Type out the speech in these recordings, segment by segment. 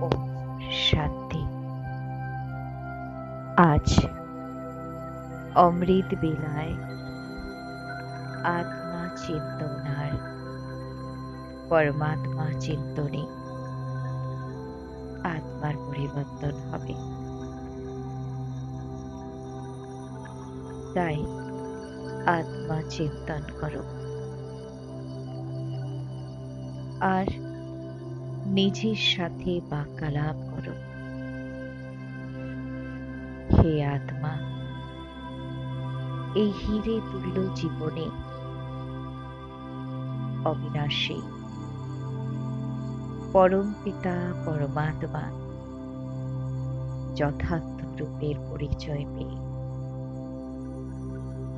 ওম শান্তি আজ অমৃত বেলায় আত্মা চিন্তনার, পরমাত্মা চিন্তনে আত্মার পরিবর্তন হবে। তাই আত্মা চিন্তন করো। আর নিজের সাথে বাক্যালাপ করো। হে আত্মা, এই হিরে তুল্য জীবনে অবিনাশী পরম পিতা, পরমাত্মা যথার্থ রূপের পরিচয় পেয়ে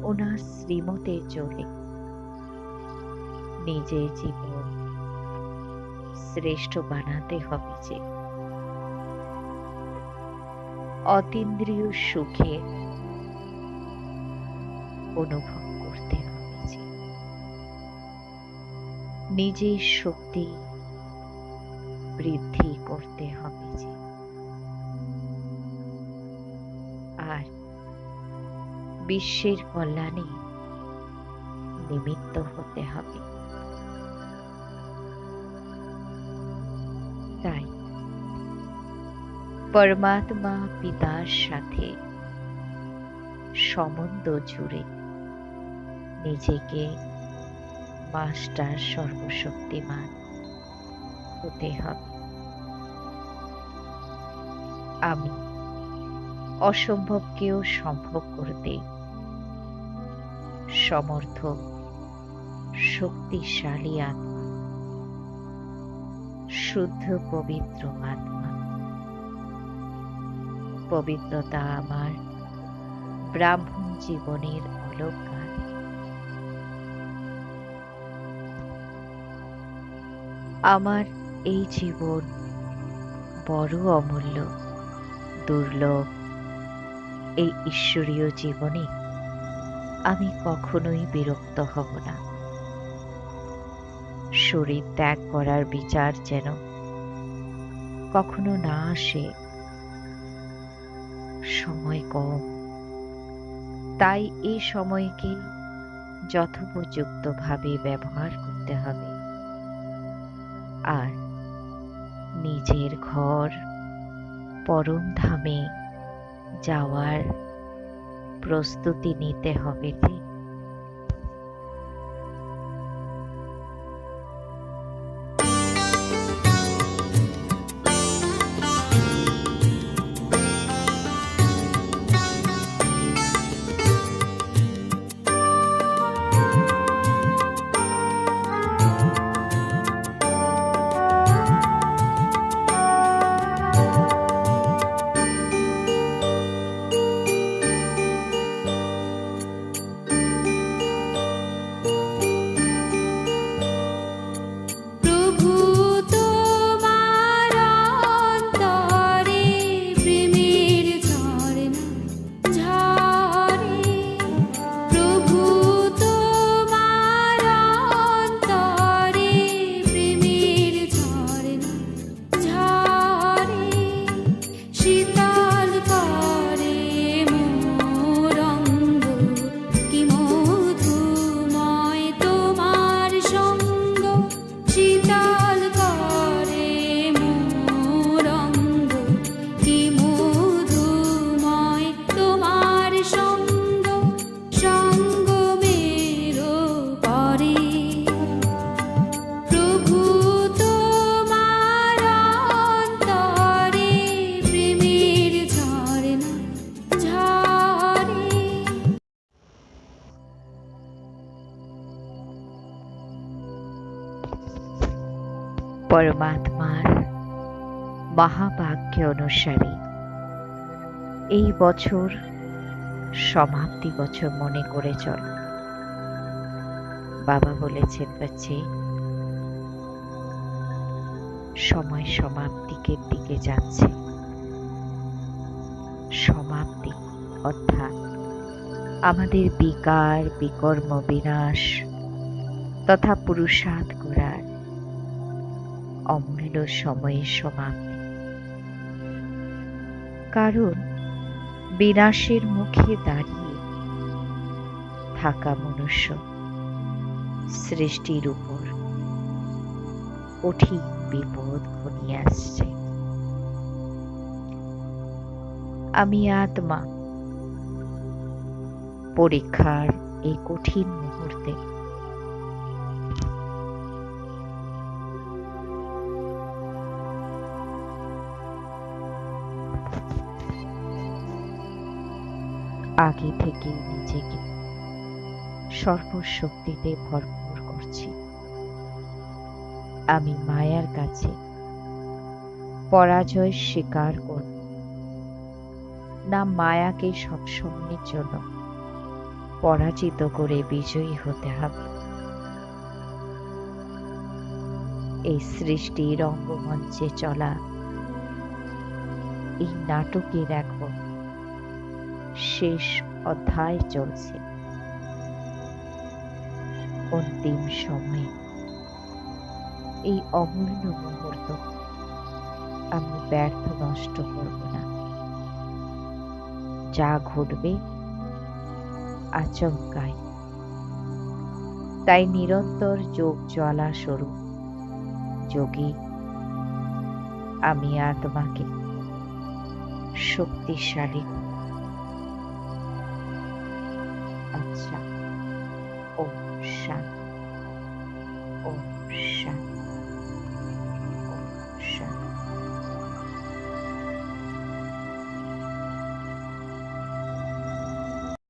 ওনার শ্রীমতে চলে নিজের জীবন শ্রেষ্ঠ বানাতে হবে যে। অতীন্দ্রিয় সুখে অনুভব করতে হবে যে। নিজের শক্তি বৃদ্ধি করতে হবে যে। আর বিশ্বের কল্যাণে নিমিত্ত হতে হবে। তাই। পরমাত্মা পিতার সাথে সম্বন্ধ জুড়ে নিজেকে মাস্টার সর্বশক্তিমান হতে হবে। আমি অসম্ভবকেও সম্ভব করতে সমর্থ, শক্তিশালী আত্মা। শুদ্ধ পবিত্র আত্মা। পবিত্রতা আমার ব্রাহ্মণ জীবনের অলঙ্কার। আমার এই জীবন বড় অমূল্য, দুর্লভ। এই ঈশ্বরীয় জীবনে আমি কখনোই বিরক্ত হব না। শরীর ত্যাগ করার বিচার যেন কখনো না আসে। সময় কম। তাই এই সময়কে যথোপযুক্তভাবে ব্যবহার করতে হবে। আর নিজের ঘর পরম ধামে যাওয়ার প্রস্তুতি নিতে হবে যে পরমাত্মার মহাভাগ্য অনুসারী। এই বছর সমাপ্তি বছর মনে করে চল। বাবা বলেছেন, বাচ্চে, সময় সমাপ্তিকের দিকে যাচ্ছে। সমাপ্তি অর্থাৎ আমাদের বিকার, বিকর্ম, বিনাশ তথা পুরুষার্থ করার অমূল্য সময়ের সমাপ্তি কারণ বিনাশের মুখে দাঁড়িয়ে থাকা মনুষ্য সৃষ্টির উপর কঠিন বিপদ ঘনিয়ে আসছে। আমি আত্মা। পরীক্ষার এই কঠিন মুহূর্তে আগে থেকে নিজেকে সর্বশক্তিতে ভরপুর করছি। আমি মায়ার কাছে পরাজয় স্বীকার করব। না মায়াকে সবসময়ের জন্য পরাজিত করে বিজয়ী হতে হবে। এই সৃষ্টির অঙ্গমঞ্চে চলা এই নাটকের এখন শেষ অধ্যায় চলছে। অন্তিম সময়ে এই অমূল্য মুহূর্ত আমি ব্যর্থ নষ্ট করব না। যা ঘটবে আচমকায়। তাই নিরন্তর যোগ জ্বালা স্বরূপ, যোগী আমি আত্মাকে শক্তিশালী করব। আচ্ছা ও শান্তি